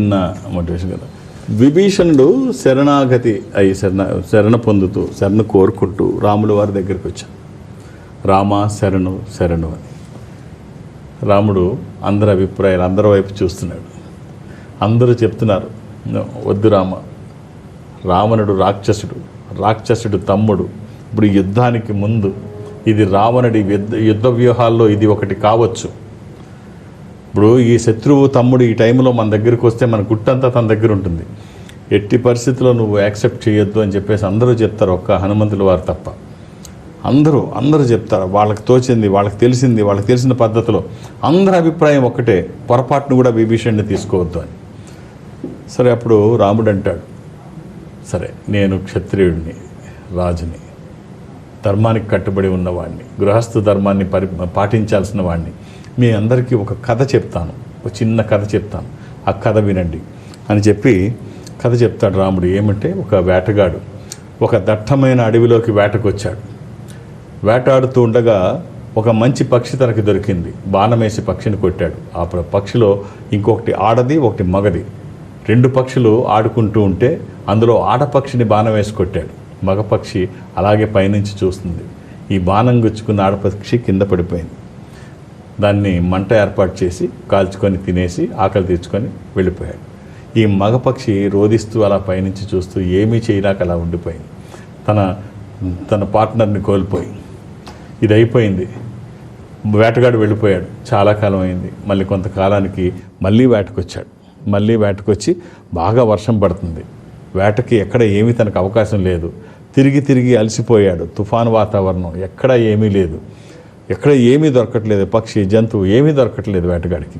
చిన్న మోటివేషన్ కదా. విభీషణుడు శరణాగతి అయి శరణ శరణ పొందుతూ శరణ కోరుకుంటూ రాముల వారి దగ్గరికి వచ్చాడు. రామ శరణు శరణు అని. రాముడు అందరి అభిప్రాయాలు అందరి వైపు చూస్తున్నాడు. అందరూ చెప్తున్నారు వద్దు రామ. రావణుడు రాక్షసుడు రాక్షసుడు తమ్ముడు. ఇప్పుడు యుద్ధానికి ముందు ఇది రావణుడి యుద్ధ యుద్ధ వ్యూహాల్లో ఇది ఒకటి కావచ్చు. ఇప్పుడు ఈ శత్రువు తమ్ముడు ఈ టైంలో మన దగ్గరికి వస్తే మన గుట్టంతా తన దగ్గర ఉంటుంది. ఎట్టి పరిస్థితుల్లో నువ్వు యాక్సెప్ట్ చేయొద్దు అని చెప్పేసి అందరూ చెప్తారు. ఒక్క హనుమంతుల వారు తప్ప. అందరూ అందరూ చెప్తారు. వాళ్ళకి తోచింది వాళ్ళకి తెలిసింది వాళ్ళకి తెలిసిన పద్ధతిలో అందరి అభిప్రాయం ఒక్కటే. పొరపాటును కూడా విభీషణ్ణి తీసుకోవద్దు అని. సరే అప్పుడు రాముడు అంటాడు సరే నేను క్షత్రియుడిని రాజుని ధర్మానికి కట్టుబడి ఉన్నవాడిని గృహస్థ ధర్మాన్ని పరి పాటించాల్సిన వాడిని మీ అందరికీ ఒక కథ చెప్తాను. ఒక చిన్న కథ చెప్తాను. ఆ కథ వినండి. అని చెప్పి కథ చెప్తాడు రాముడు. ఏమంటే ఒక వేటగాడు ఒక దట్టమైన అడవిలోకి వేటకొచ్చాడు. వేటాడుతూ ఉండగా ఒక మంచి పక్షి తనకి దొరికింది. బాణమేసి పక్షిని కొట్టాడు. ఆ పక్షిలో ఇంకొకటి ఆడది ఒకటి మగది. రెండు పక్షులు ఆడుకుంటూ ఉంటే అందులో ఆడపక్షిని బాణం వేసి కొట్టాడు. మగపక్షి అలాగే పైనుంచి చూస్తుంది. ఈ బాణం గుచ్చుకున్న ఆడపక్షి కింద పడిపోయింది. దాన్ని మంట ఏర్పాటు చేసి కాల్చుకొని తినేసి ఆకలి తీర్చుకొని వెళ్ళిపోయాడు. ఈ మగపక్షి రోదిస్తూ అలా పైనుంచి చూస్తూ ఏమీ చేయలేక అలా ఉండిపోయింది. తన తన పార్ట్నర్ని కోల్పోయి. ఇది అయిపోయింది. వేటగాడు వెళ్ళిపోయాడు. చాలా కాలం అయింది. మళ్ళీ కొంతకాలానికి మళ్ళీ వేటకొచ్చాడు. మళ్ళీ వేటకొచ్చి బాగా వర్షం పడుతుంది. వేటకి ఎక్కడ ఏమీ తనకు అవకాశం లేదు. తిరిగి తిరిగి అలసిపోయాడు. తుఫాను వాతావరణం ఎక్కడ ఏమీ లేదు. ఎక్కడ ఏమీ దొరకట్లేదు పక్షి జంతువు ఏమీ దొరకట్లేదు వేటగాడికి.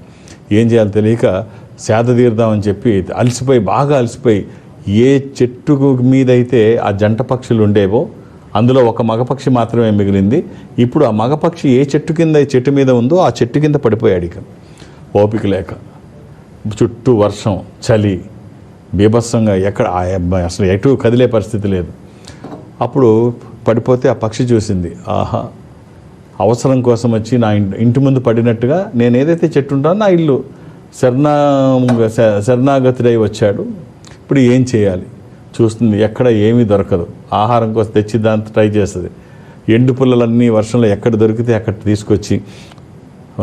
ఏం చేయాలో తెలియక సేద తీరుదామని చెప్పి అలసిపోయి బాగా అలసిపోయి ఏ చెట్టు మీదైతే ఆ జంట పక్షులు ఉండేవో అందులో ఒక మగపక్షి మాత్రమే మిగిలింది. ఇప్పుడు ఆ మగపక్షి ఏ చెట్టు కింద చెట్టు మీద ఉందో ఆ చెట్టు కింద పడిపోయాడు ఇక. ఓపిక లేక. చుట్టూ వర్షం చలి బీభత్సంగా ఎక్కడ ఆ అసలు ఎటు కదిలే పరిస్థితి లేదు. అప్పుడు పడిపోతే ఆ పక్షి చూసింది. ఆహా అవసరం కోసం వచ్చి నా ఇంటి ఇంటి ముందు పడినట్టుగా నేను ఏదైతే చెట్టు ఉంటానో నా ఇల్లు శరణా శరణాగతుడై వచ్చాడు. ఇప్పుడు ఏం చేయాలి? చూస్తుంది ఎక్కడ ఏమీ దొరకదు. ఆహారం కోసం తెచ్చి దాంతో ట్రై చేస్తుంది. ఎండు పుల్లలన్నీ వర్షంలో ఎక్కడ దొరికితే అక్కడ తీసుకొచ్చి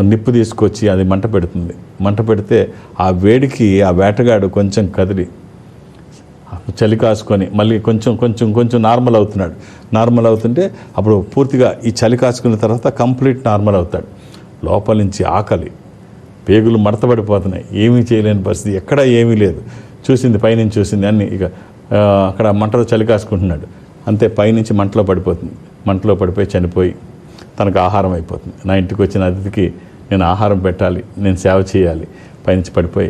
నిప్పు తీసుకొచ్చి అది మంట పెడుతుంది. మంట పెడితే ఆ వేడికి ఆ వేటగాడు కొంచెం కదిలి చలి కాసుకొని మళ్ళీ కొంచెం కొంచెం కొంచెం నార్మల్ అవుతున్నాడు. నార్మల్ అవుతుంటే అప్పుడు పూర్తిగా ఈ చలి కాసుకున్న తర్వాత కంప్లీట్ నార్మల్ అవుతాడు. లోపల నుంచి ఆకలి పేగులు మడతపడిపోతున్నాయి ఏమీ చేయలేని పరిస్థితి. ఎక్కడా ఏమీ లేదు. చూసింది పైనుంచి చూసింది అన్ని ఇక అక్కడ మంటలో చలి కాసుకుంటున్నాడు. అంతే పైనుంచి మంటలో పడిపోతుంది. మంటలో పడిపోయి చనిపోయి తనకు ఆహారం అయిపోతుంది. నా ఇంటికి వచ్చిన అతిథికి నేను ఆహారం పెట్టాలి నేను సేవ చేయాలి. పైనుంచి పడిపోయి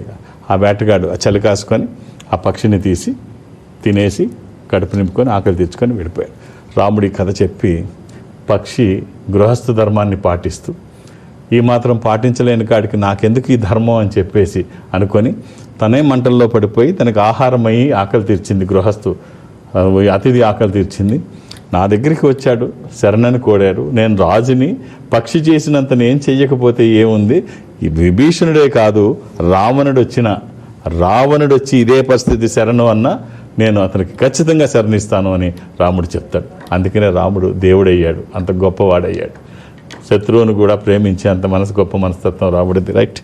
ఆ వేటగాడు ఆ చలి కాసుకొని ఆ పక్షిని తీసి తినేసి కడుపు నింపుకొని ఆకలి తెచ్చుకొని వెళ్ళిపోయాడు రాముడి కథ చెప్పి పక్షి గృహస్థ ధర్మాన్ని పాటిస్తూ ఈ మాత్రం పాటించలేని కాడికి నాకెందుకు ఈ ధర్మం అని చెప్పేసి అనుకొని తనే మంటల్లో పడిపోయి తనకు ఆహారమై ఆకలి తీర్చింది గృహస్థు. అతిథి ఆకలి తీర్చింది. నా దగ్గరికి వచ్చాడు శరణని కోడాడు నేను రాజుని పక్షి చేసినంత నేను చెయ్యకపోతే ఏముంది? ఈ విభీషణుడే కాదు రావణుడు వచ్చిన రావణుడు వచ్చి ఇదే పరిస్థితి శరణు అన్నా నేను అతనికి ఖచ్చితంగా శరణిస్తాను అని రాముడు చెప్తాడు. అందుకనే రాముడు దేవుడయ్యాడు అంత గొప్పవాడయ్యాడు. శత్రువును కూడా ప్రేమించే అంత మనసు గొప్ప మనస్తత్వం రాముడిది రైట్